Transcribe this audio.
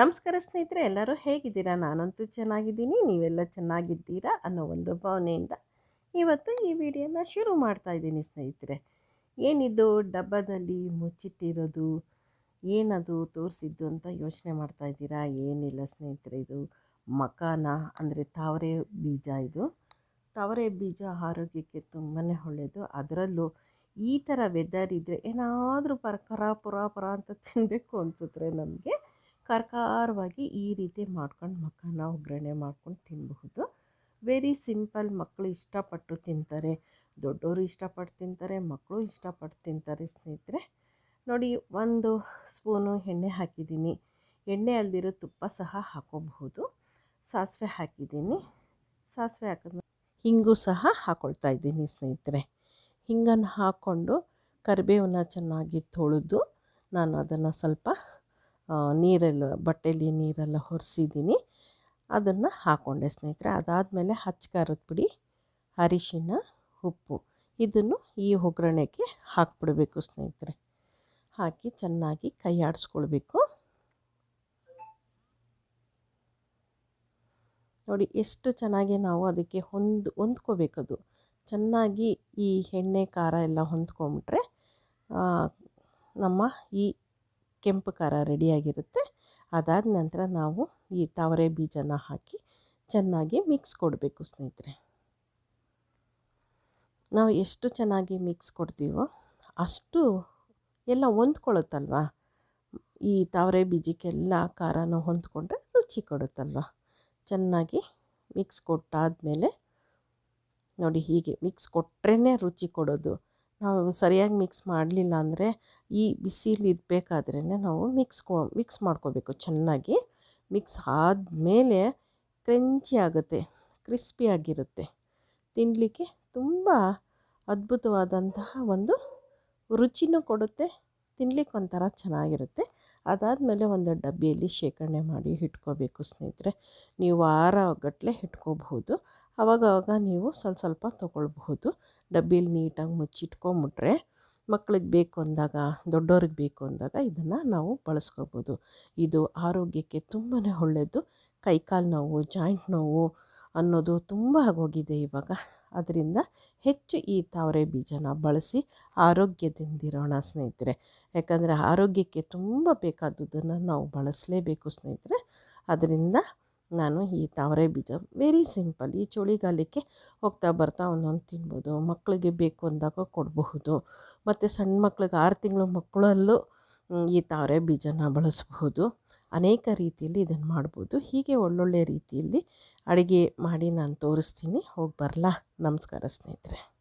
ನಮಸ್ಕಾರ ಸ್ನೇಹಿತರೆ, ಎಲ್ಲರೂ ಹೇಗಿದ್ದೀರಾ? ನಾನಂತೂ ಚೆನ್ನಾಗಿದ್ದೀನಿ. ನೀವೆಲ್ಲ ಚೆನ್ನಾಗಿದ್ದೀರಾ? ಅನ್ನೋ ಒಂದು ಭಾವನೆಯಿಂದ ಇವತ್ತು ಈ ವಿಡಿಯೋನ ಶುರು ಮಾಡ್ತಾ ಇದ್ದೀನಿ ಸ್ನೇಹಿತರೆ. ಏನಿದು? ಡಬ್ಬದಲ್ಲಿ ಮುಚ್ಚಿಟ್ಟಿರೋದು, ಏನದು ತೋರಿಸಿದ್ದು ಅಂತ ಯೋಚನೆ ಮಾಡ್ತಾ ಇದ್ದೀರಾ? ಏನಿಲ್ಲ ಸ್ನೇಹಿತರೆ, ಇದು ಮಕಾನ, ಅಂದರೆ ತಾವರೆ ಬೀಜ ಇದು. ತಾವರೆ ಬೀಜ ಆರೋಗ್ಯಕ್ಕೆ ತುಂಬಾ ಒಳ್ಳೆಯದು ಅದರಲ್ಲೂ ಈ ಥರ ವೆದರ್ ಇದ್ದರೆ ಏನಾದರೂ ಪರ, ಕರ, ಪುರ, ಪರ ಅಂತ ತಿನ್ನಬೇಕು ಅನಿಸುತ್ತೆ ನಮಗೆ. ಕರ್ಕಾರವಾಗಿ ಈ ರೀತಿ ಮಾಡ್ಕೊಂಡು ಮಕ್ಕಳನ್ನ ಒಗ್ಗರಣೆ ಮಾಡ್ಕೊಂಡು ತಿನ್ನಬಹುದು ವೆರಿ ಸಿಂಪಲ್ ಮಕ್ಕಳು ಇಷ್ಟಪಟ್ಟು ತಿಂತಾರೆ. ದೊಡ್ಡವರು ಇಷ್ಟಪಟ್ಟು ತಿಂತಾರೆ, ಮಕ್ಕಳು ಇಷ್ಟಪಟ್ಟು ತಿಂತಾರೆ ಸ್ನೇಹಿತರೆ. ನೋಡಿ, ಒಂದು ಸ್ಪೂನು ಎಣ್ಣೆ ಹಾಕಿದ್ದೀನಿ. ಎಣ್ಣೆ ಅಲ್ದಿರೋ ತುಪ್ಪ ಸಹ ಹಾಕೋಬಹುದು. ಸಾಸಿವೆ ಹಾಕಿದ್ದೀನಿ. ಸಾಸಿವೆ ಹಾಕಿದ ಹಿಂಗು ಸಹ ಹಾಕೊಳ್ತಾ ಇದ್ದೀನಿ ಸ್ನೇಹಿತರೆ. ಹಿಂಗನ್ನು ಹಾಕ್ಕೊಂಡು ಕರಿಬೇವನ್ನ ಚೆನ್ನಾಗಿ ತೊಳೆದು ನಾನು ಅದನ್ನು ಸ್ವಲ್ಪ ನೀರೆಲ್ಲ ಬಟ್ಟೆಯಲ್ಲಿ ನೀರೆಲ್ಲ ಒರೆಸಿದ್ದೀನಿ ಅದನ್ನು ಹಾಕ್ಕೊಂಡೆ ಸ್ನೇಹಿತರೆ. ಅದಾದಮೇಲೆ ಹಚ್ಚ ಖಾರದ ಪುಡಿ, ಅರಿಶಿನ, ಉಪ್ಪು ಇದನ್ನು ಈ ಒಗ್ಗರಣೆಗೆ ಹಾಕ್ಬಿಡಬೇಕು ಸ್ನೇಹಿತರೆ. ಹಾಕಿ ಚೆನ್ನಾಗಿ ಕೈ ಆಡಿಸ್ಕೊಳ್ಬೇಕು ನೋಡಿ ಎಷ್ಟು ಚೆನ್ನಾಗಿ ನಾವು ಅದಕ್ಕೆ ಹೊಂದ್ ಹೊಂದ್ಕೋಬೇಕದು ಚೆನ್ನಾಗಿ ಈ ಎಣ್ಣೆ, ಖಾರ ಎಲ್ಲ ಹೊಂದ್ಕೊಂಬಿಟ್ರೆ ನಮ್ಮ ಈ ಕೆಂಪು ಖಾರ ರೆಡಿಯಾಗಿರುತ್ತೆ ಅದಾದ ನಂತರ ನಾವು ಈ ತಾವರೆ ಬೀಜನ ಹಾಕಿ ಚೆನ್ನಾಗಿ ಮಿಕ್ಸ್ ಕೊಡಬೇಕು ಸ್ನೇಹಿತರೆ. ನಾವು ಎಷ್ಟು ಚೆನ್ನಾಗಿ ಮಿಕ್ಸ್ ಕೊಡ್ತೀವೋ ಅಷ್ಟು ಎಲ್ಲ ಹೊಂದ್ಕೊಳ್ಳುತ್ತಲ್ವ? ಈ ತಾವರೆ ಬೀಜಕ್ಕೆಲ್ಲ ಖಾರನ ಹೊಂದ್ಕೊಂಡ್ರೆ ರುಚಿ ಕೊಡುತ್ತಲ್ವ? ಚೆನ್ನಾಗಿ ಮಿಕ್ಸ್ ಕೊಟ್ಟಾದಮೇಲೆ ನೋಡಿ ಹೀಗೆ ಮಿಕ್ಸ್ ಕೊಟ್ರೇ ರುಚಿ ಕೊಡೋದು. ನಾವು ಸರಿಯಾಗಿ ಮಿಕ್ಸ್ ಮಾಡಲಿಲ್ಲ ಅಂದರೆ ಈ ಬಿಸಿಲಿ ಇರಬೇಕಾದ್ರೇ ನಾವು ಮಿಕ್ಸ್ ಕೊ ಮಿಕ್ಸ್ ಮಾಡ್ಕೋಬೇಕು ಚೆನ್ನಾಗಿ. ಮಿಕ್ಸ್ ಆದಮೇಲೆ ಕ್ರಂಚಿ ಆಗುತ್ತೆ ಕ್ರಿಸ್ಪಿಯಾಗಿರುತ್ತೆ ತಿನ್ನಲಿಕ್ಕೆ ತುಂಬ ಅದ್ಭುತವಾದಂತಹ ಒಂದು ರುಚಿನೂ ಕೊಡುತ್ತೆ, ತಿನ್ಲಿಕ್ಕೆ ಒಂಥರ ಚೆನ್ನಾಗಿರುತ್ತೆ. ಅದಾದಮೇಲೆ ಒಂದು ಡಬ್ಬಿಯಲ್ಲಿ ಶೇಖರಣೆ ಮಾಡಿ ಇಟ್ಕೋಬೇಕು ಸ್ನೇಹಿತರೆ. ನೀವು ವಾರಗಟ್ಟಲೆ ಇಟ್ಕೋಬಹುದು. ಅವಾಗವಾಗ ನೀವು ಸ್ವಲ್ಪ ಸ್ವಲ್ಪ ತೊಗೊಳ್ಬಹುದು. ಡಬ್ಬಿಯಲ್ಲಿ ನೀಟಾಗಿ ಮುಚ್ಚಿಟ್ಕೊಂಬಿಟ್ರೆ ಮಕ್ಳಿಗೆ ಬೇಕು ಅಂದಾಗ ದೊಡ್ಡವ್ರಿಗೆ ಬೇಕು ಅಂದಾಗ ಇದನ್ನು ನಾವು ಬಳಸ್ಕೋಬೋದು ಇದು ಆರೋಗ್ಯಕ್ಕೆ ತುಂಬಾ ಒಳ್ಳೆಯದು ಕೈಕಾಲು ನೋವು, ಜಾಯಿಂಟ್ ನೋವು ಅನ್ನೋದು ತುಂಬ ಆಗೋಗಿದೆ ಇವಾಗ. ಅದರಿಂದ ಹೆಚ್ಚು ಈ ತಾವರೆ ಬೀಜನ ಬಳಸಿ ಆರೋಗ್ಯದಿಂದಿರೋಣ ಸ್ನೇಹಿತರೆ. ಯಾಕಂದರೆ ಆರೋಗ್ಯಕ್ಕೆ ತುಂಬ ಬೇಕಾದುದನ್ನು ನಾವು ಬಳಸಲೇಬೇಕು ಸ್ನೇಹಿತರೆ. ಅದರಿಂದ ನಾನು ಈ ತಾವರೆ ಬೀಜ ವೆರಿ ಸಿಂಪಲ್ ಈ ಚಳಿಗಾಲಕ್ಕೆ ಹೋಗ್ತಾ ಬರ್ತಾ ಒಂದೊಂದು ತಿನ್ಬೋದು. ಮಕ್ಕಳಿಗೆ ಬೇಕು ಅಂದಾಗ ಕೊಡಬಹುದು. ಮತ್ತು ಸಣ್ಣ ಮಕ್ಳಿಗೆ ಆರು ತಿಂಗಳು ಮಕ್ಕಳಲ್ಲೂ ಈ ತಾವರೆ ಬೀಜನ ಬಳಸಬಹುದು. ಅನೇಕ ರೀತಿಯಲ್ಲಿ ಇದನ್ನು ಮಾಡ್ಬೋದು. ಹೀಗೆ ಒಳ್ಳೊಳ್ಳೆ ರೀತಿಯಲ್ಲಿ ಅಡುಗೆ ಮಾಡಿ ನಾನು ತೋರಿಸ್ತೀನಿ. ಹೋಗಿ ಬರಲಾ. ನಮಸ್ಕಾರ ಸ್ನೇಹಿತರೆ.